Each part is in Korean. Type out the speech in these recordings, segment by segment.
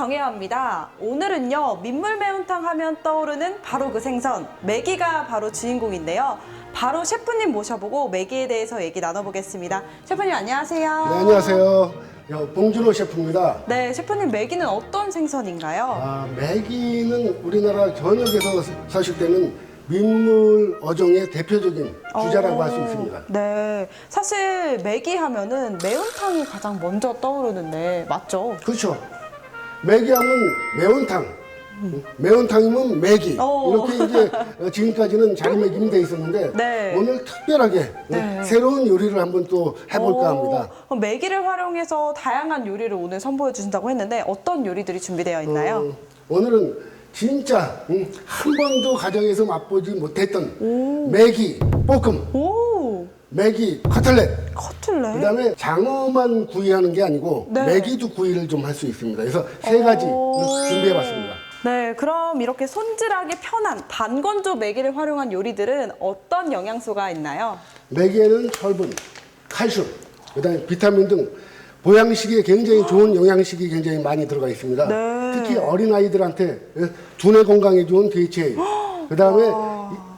정혜화입니다. 오늘은요, 민물 매운탕 하면 떠오르는 바로 그 생선, 메기가 바로 주인공인데요. 바로 셰프님 모셔보고 메기에 대해서 얘기 나눠보겠습니다. 셰프님 안녕하세요. 네, 안녕하세요. 여, 봉준호 셰프입니다. 네, 셰프님 메기는 어떤 생선인가요? 아, 메기는 우리나라 전역에서 사실 때는 민물 어종의 대표적인 주자라고 할 수 있습니다. 네, 사실 메기 하면은 매운탕이 가장 먼저 떠오르는데 맞죠? 그렇죠. 메기하면 매운탕. 매운탕이면 메기 오. 이렇게 이제 어, 지금까지는 자리매김이 돼 있었는데 네. 오늘 특별하게 네. 새로운 요리를 한번 또 해볼까 합니다. 오, 그럼 메기를 활용해서 다양한 요리를 오늘 선보여 주신다고 했는데 어떤 요리들이 준비되어 있나요? 어, 오늘은 진짜 음, 한 번도 가정에서 맛보지 못했던 메기 볶음, 오, 메기 커틀렛, 커틀렛. 그다음에 장어만 구이하는 게 아니고 네. 메기도 구이를 좀 할 수 있습니다. 그래서 세 가지 오. 준비해봤습니다. 네, 그럼 이렇게 손질하기 편한 반건조 메기를 활용한 요리들은 어떤 영양소가 있나요? 메기에는 철분, 칼슘, 그다음에 비타민 등 보양식에 굉장히 좋은 영양식이 굉장히 많이 들어가 있습니다. 네. 특히 어린 아이들한테 예, 두뇌 건강에 좋은 DHA, 그다음에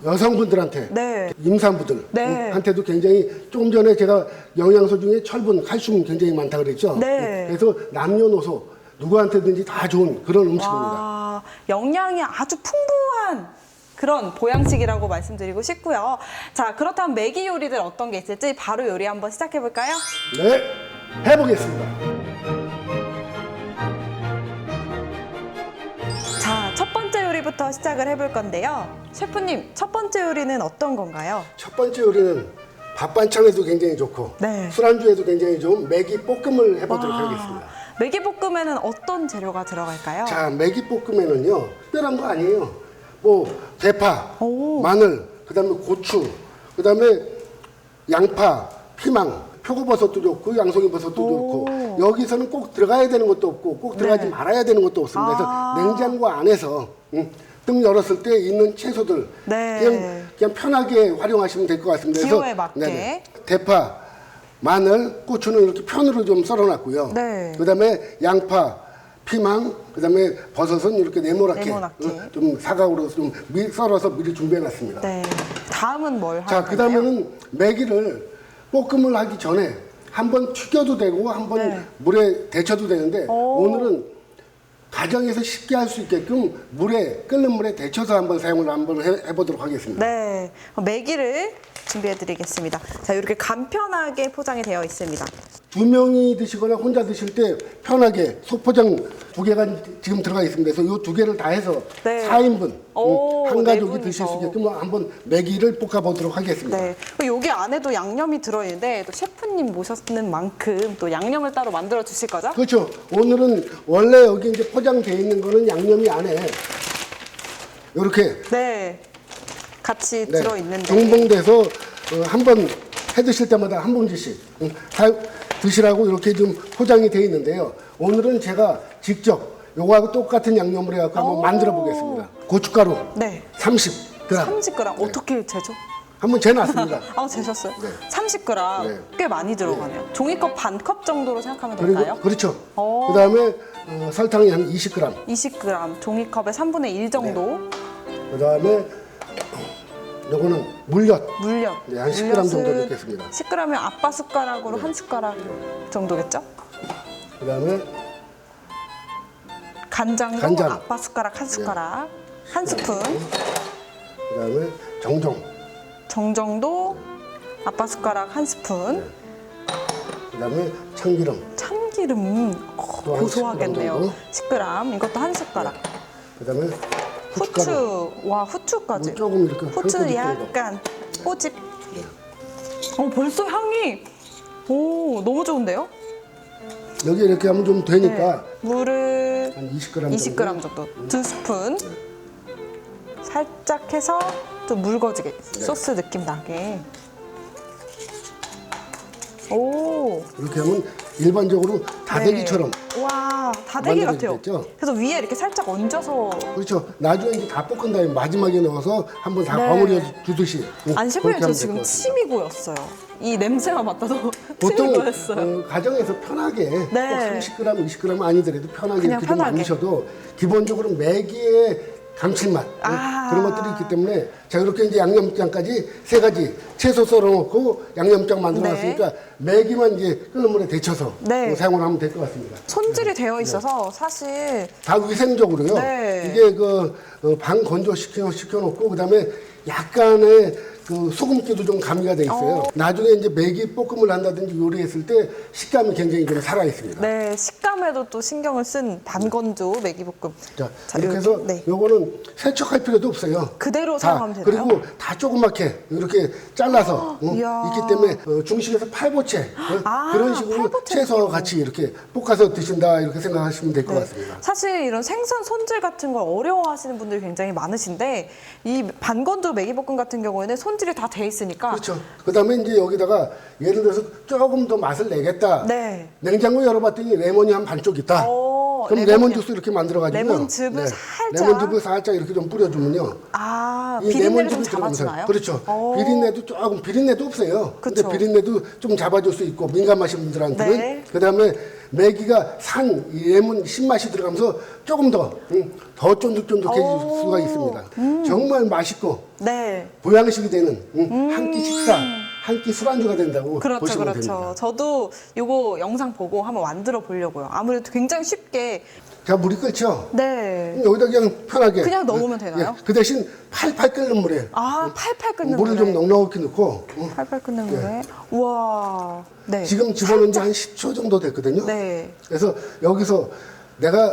여성분들한테 네. 임산부들 네. 한테도 굉장히 조금 전에 제가 영양소 중에 철분, 칼슘 굉장히 많다 그랬죠. 네. 그래서 남녀노소 누구한테든지 다 좋은 그런 음식입니다. 와, 영양이 아주 풍부한 그런 보양식이라고 말씀드리고 싶고요. 자, 그렇다면 메기 요리들 어떤 게 있을지 바로 요리 한번 시작해 볼까요? 네, 해보겠습니다. 요리부터 시작을 해볼 건데요. 셰프님, 첫 번째 요리는 어떤 건가요? 첫 번째 요리는 밥 반찬에도 굉장히 좋고 네. 술안주에도 굉장히 좋은 메기 볶음을 해보도록 와, 하겠습니다. 메기 볶음에는 어떤 재료가 들어갈까요? 자, 메기 볶음에는요 특별한 거 아니에요. 뭐 대파, 오. 마늘, 그다음에 고추, 그다음에 양파, 피망, 표고버섯도 좋고 양송이버섯도 오. 좋고 여기서는 꼭 들어가야 되는 것도 없고 꼭 들어가지 네. 말아야 되는 것도 없습니다. 아. 그래서 냉장고 안에서 음, 뜸 열었을 때 있는 채소들 네. 그냥 그냥 편하게 활용하시면 될 것 같습니다. 그래서 기호에 맞게. 네네. 대파, 마늘, 고추는 이렇게 편으로 좀 썰어놨고요. 네. 그다음에 양파, 피망, 그다음에 버섯은 이렇게 네모나게, 네모나게. 어, 좀 사각으로 좀 미- 썰어서 미리 준비해놨습니다. 네. 다음은 뭘 자, 할까요? 그다음에는 메기를 볶음을 하기 전에 한번 튀겨도 되고 한번 네. 물에 데쳐도 되는데 오. 오늘은 가정에서 쉽게 할 수 있게끔 물에 끓는 물에 데쳐서 한번 사용을 한번 해, 해보도록 하겠습니다. 네. 메기를 준비해 드리겠습니다. 자, 이렇게 간편하게 포장이 되어 있습니다. 두 명이 드시거나 혼자 드실 때 편하게 소포장 두 개가 지금 들어가 있습니다. 그래서 이 두 개를 다 해서 네. 4인분 오, 한 네 가족이 분이서. 드실 수 있게끔 한번 메기를 볶아보도록 하겠습니다. 네. 그리고 여기 안에도 양념이 들어있는데 또 셰프님 모셨는 만큼 또 양념을 따로 만들어 주실 거죠? 그렇죠. 오늘은 원래 여기 이제 포장되어 있는 거는 양념이 안에 이렇게 네. 같이 네, 들어있는데. 정봉돼서 어, 한번 해 드실 때마다 한 봉지씩 음, 다 드시라고 이렇게 좀 포장이 되어 있는데요. 오늘은 제가 직접 요거하고 똑같은 양념을 해갖고 오. 한번 만들어 보겠습니다. 고춧가루 네. 30g 30g 어떻게 재죠? 한번 재놨습니다. 아, 재셨어요? 네. 30g. 네. 꽤 많이 들어가네요. 종이컵 반 컵 정도로 생각하면 그리고 될까요? 그렇죠. 오. 그다음에 어, 설탕이 한 20g. 20g, 종이컵의 3분의 1 정도. 그다음에 요거는 물엿. 물엿. 네, 한 10g 정도 넣겠습니다. 10g이면 아빠 숟가락으로 네. 한 숟가락 정도겠죠? 그다음에 간장도 간장. 네. 아빠 숟가락 한 숟가락. 한 스푼. 그다음에 정종. 정정도 아빠 숟가락 한 스푼. 그다음에 참기름. 참기름 어, 또한 고소하겠네요. 10g 10g. 이것도 한 숟가락. 그다음에 후춧가루. 후추. 와, 후추까지. 뭐 조금 이렇게 한 후추 꼬집 약간 꼬집. 어, 벌써 향이 오, 너무 좋은데요? 여기 이렇게 하면 좀 되니까 네. 물을 한 20g 정도. 20g 정도. 두 스푼. 살짝 해서 좀 묽어지게 소스 느낌 나게. 오, 이렇게 하면 일반적으로 다대기처럼 네. 와, 다대기 같아요. 만들어지겠죠? 그래서 위에 이렇게 살짝 얹어서 그렇죠. 나중에 이제 다 볶은 다음에 마지막에 넣어서 한번 다 네. 버무려 주듯이. 응, 아니 셰프님 그렇게 저 하면 지금 될것 같습니다. 침이 고였어요. 이 냄새만 맡아도 침이 보통 고였어요. 어, 가정에서 편하게 네. 꼭 30g, 20g 아니더라도 편하게 그냥 이렇게 좀 편하게. 만드셔도 기본적으로 매기의 감칠맛 응, 아. 그런 것들이 있기 때문에 자 이렇게 이제 양념장까지 세 가지 채소 썰어놓고 양념장 만들어놨으니까 매기만 이제 끓는 물에 데쳐서 네. 어, 사용을 하면 될 것 같습니다. 손질이 되어 있어서 사실 다 위생적으로요. 네. 이게 그 어, 방 건조 시켜 시켜놓고 그다음에 약간의 그 소금기도 좀 가미가 돼 있어요. 어. 나중에 이제 매기 볶음을 한다든지 요리했을 때 식감이 굉장히 좀 살아 있습니다. 네 식감에도 또 신경을 쓴 반건조 매기볶음. 자, 자, 이렇게 해서 네. 요거는 세척할 필요도 없어요. 그대로 다, 사용하면 되나요? 그리고 다 조그맣게 이렇게 잘라서 응, 이야. 있기 때문에 어, 중식에서 팔보채 어, 아, 그런 식으로 팔보채 느낌으로. 같이 이렇게 볶아서 드신다 이렇게 생각하시면 될것 네. 같습니다. 사실 이런 생선 손질 같은 걸 어려워하시는 분들이 굉장히 많으신데 이 반건조 매기볶음 같은 경우에는 손 질이 다 돼 있으니까 그렇죠. 그다음에 이제 여기다가 예를 들어서 조금 더 맛을 내겠다. 네. 냉장고 열어봤더니 레몬이 한 반쪽 있다. 오, 그럼 레몬이요. 레몬 주스 이렇게 만들어가지고 레몬즙을 살짝. 레몬즙을 살짝 이렇게 좀 뿌려주면요. 아이 비린내를 좀 레몬즙이 들어가면서 잡아주나요? 그렇죠. 오. 비린내도 조금 비린내도 없어요. 그쵸. 근데 비린내도 좀 잡아줄 수 있고 민감하신 분들한테는 네. 그다음에 매기가 산이 레몬 신맛이 들어가면서 조금 더 음, 더 쫀득쫀득해질 오. 수가 있습니다. 정말 맛있고 네. 보양식이 보양식이 되는 음, 한 끼 식사, 한 끼 술안주가 된다고 그렇죠, 보시면 그렇죠. 됩니다. 저도 이거 영상 보고 한번 만들어 보려고요. 아무래도 굉장히 쉽게. 자 물이 끓죠. 네. 여기다 그냥 편하게 그냥 넣으면 되나요? 예, 그 대신 팔팔 끓는 물에 아, 팔팔 끓는 물을 물에. 좀 넉넉히 넣고 어, 팔팔 끓는 물에. 우와. 네. 지금 집어넣은 지 한 10초 정도 됐거든요. 네. 그래서 여기서 내가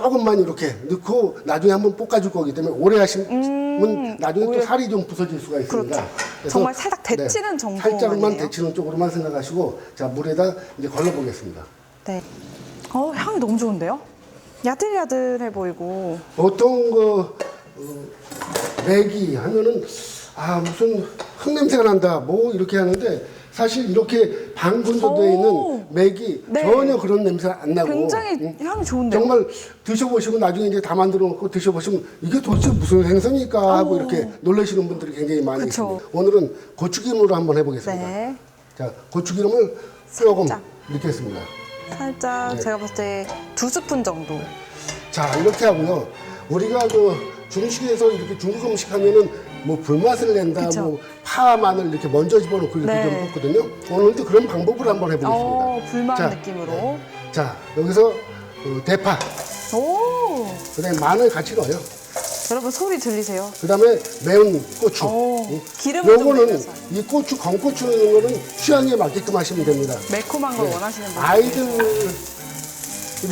조금만 이렇게 넣고 나중에 한번 볶아줄 거기 때문에 오래 하시면 나중에 또 살이 좀 부서질 수가 있습니다. 음, 그렇죠. 그래서 정말 살짝 데치는 정도만이네요. 살짝만 데치는 쪽으로만 생각하시고 자 물에다 이제 걸러보겠습니다. 네. 어, 향이 너무 좋은데요? 야들야들해 보이고. 보통 그 어, 매기 하면은 아 무슨 흙 냄새가 난다 뭐 이렇게 하는데 사실 이렇게 반건조되어 오. 있는 매기 네. 전혀 그런 냄새가 안 나고 굉장히 응? 향이 좋은데요? 정말 드셔보시고 나중에 이제 다 만들어 놓고 드셔보시면 이게 도대체 무슨 생선일까 하고 이렇게 놀라시는 분들이 굉장히 많이 그쵸. 있습니다. 오늘은 고추기름으로 한번 해보겠습니다. 네. 자 고추기름을 조금 살짝. 이렇게 했습니다. 살짝 네. 제가 봤을 때 두 스푼 정도. 자 이렇게 하고요. 우리가 그 중식에서 이렇게 중국 음식 하면은 뭐 불맛을 낸다, 그쵸. 뭐 파, 마늘 이렇게 먼저 집어넣고 이렇게 네. 좀 볶거든요. 오늘도 그런 방법으로 한번 해보겠습니다. 어, 불만 자, 느낌으로. 네. 자 여기서 어, 대파, 오. 그다음에 마늘 같이 넣어요. 여러분 소리 들리세요? 그다음에 매운 고추. 오, 응? 기름을 좀 요거는 내면서. 이 고추, 건고추 넣는 거는 취향에 맞게끔 하시면 됩니다. 매콤한 걸 원하시는 분. 네. 아이들이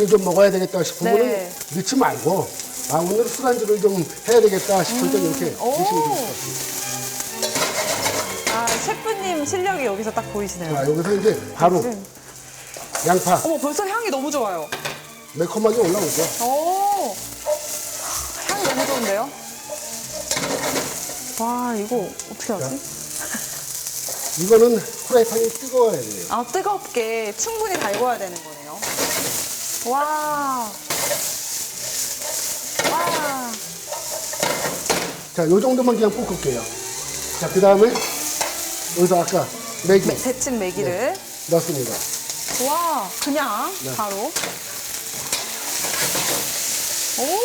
좀 먹어야 되겠다 싶으면 네. 넣지 말고 아 오늘 술안주를 좀 해야 되겠다 싶을 때 이렇게 오. 드시면 좋을 것 같습니다. 아, 셰프님 실력이 여기서 딱 보이시네요. 자 여기서 이제 바로 지금. 양파 어머, 벌써 향이 너무 좋아요. 매콤하게 올라오죠. 오. 향이 너무 좋은데요? 와, 이거 어떻게 하지? 이거는 프라이팬이 뜨거워야 돼요. 아, 뜨겁게 충분히 달궈야 되는 거네요. 와. 와. 자, 요 정도만 그냥 볶을게요. 자, 그 다음에 여기서 아까 매기 매- 데친 매기를. 넣습니다. 와, 그냥 네. 바로. 오.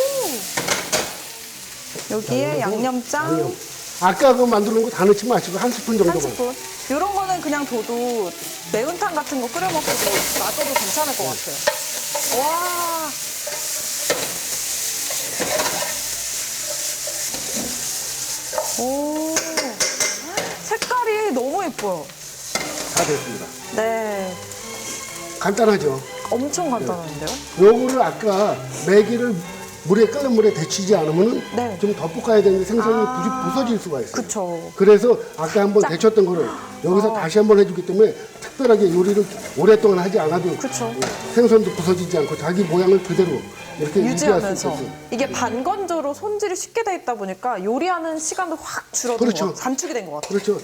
여기에 양념장 양념. 아까 그 만들어 놓은 거다 넣지 마시고 한 스푼 한 정도만. 스푼. 이런 거는 그냥 둬도 매운탕 같은 거 끓여 먹어도 놔둬도 괜찮을 것 같아요. 와. 오. 색깔이 너무 예뻐요. 다 됐습니다. 네. 간단하죠. 엄청 간단한데요? 요거를 아까 매기를 물에 끓는 물에 데치지 않으면 네. 좀더 볶아야 되는데 생선이 아. 부지- 부서질 수가 있어요. 그쵸. 그래서 아까 한번 짝. 데쳤던 거를 여기서 어. 다시 한번 해주기 때문에 특별하게 요리를 오랫동안 하지 않아도 그쵸. 생선도 부서지지 않고 자기 모양을 그대로 이렇게 유지할 수 유지하면서 있어요. 이게 반건조로 손질이 쉽게 돼 있다 보니까 요리하는 시간도 확 줄어든 그렇죠. 것 같아요. 단축이 된 것 같아요. 그렇죠.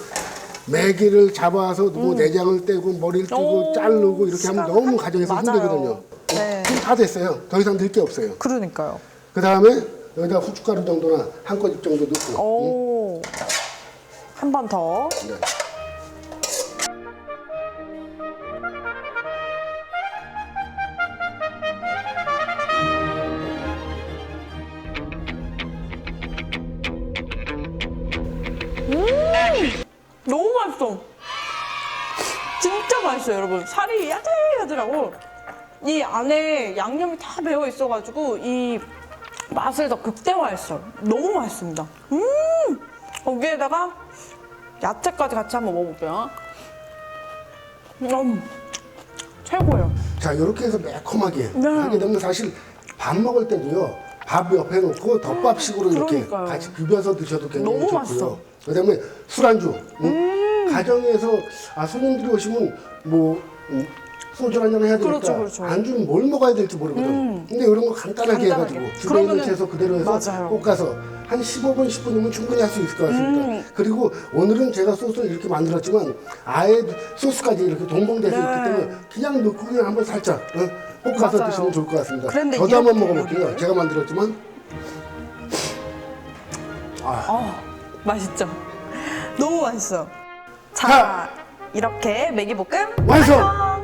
메기를 잡아서 뭐 내장을 떼고 머리를 뜨고 오, 자르고 이렇게 하면 시간 너무 한- 가정에서 맞아요. 힘들거든요. 네. 다 됐어요. 더 이상 들게 없어요. 그러니까요. 그 다음에 여기다 후춧가루 정도나 한 꼬집 정도 넣고 오. 한 번 더. 네. 너무 맛있어. 진짜 맛있어요, 여러분. 살이 야들야들하고 이 안에 양념이 다 배어 있어가지고 이 맛을 더 극대화했어요. 너무 맛있습니다. 음, 거기에다가 야채까지 같이 한번 먹어볼게요. 음, 최고예요. 자 이렇게 해서 매콤하게 네. 하게 되면 사실 밥 먹을 때도요 밥 옆에 놓고 덮밥식으로 이렇게 그러니까요. 같이 비벼서 드셔도 굉장히 너무 좋고요. 맛있어. 그다음에 술안주 음, 가정에서 아 손님들이 오시면 뭐 음, 소주 한잔 해야 되니까 그렇죠, 그렇죠. 음. 안주는 뭘 먹어야 될지 모르거든. 근데 이런 거 간단하게, 간단하게. 해가지고 있는 그러면은- 채소 그대로 해서 맞아요. 볶아서 한 15분 10분이면 충분히 할 수 있을 것 같습니다. 음. 그리고 오늘은 제가 소스를 이렇게 만들었지만 아예 소스까지 이렇게 동봉돼서 네. 있기 때문에 그냥 넣고 그냥 한번 살짝 어, 볶아서 맞아요. 드시면 좋을 것 같습니다. 그런데 저도 한번 이렇게 먹어볼게요. 요리를- 제가 만들었지만 어, 맛있죠? 너무 맛있어요. 자, 자. 이렇게 매기볶음! 완성!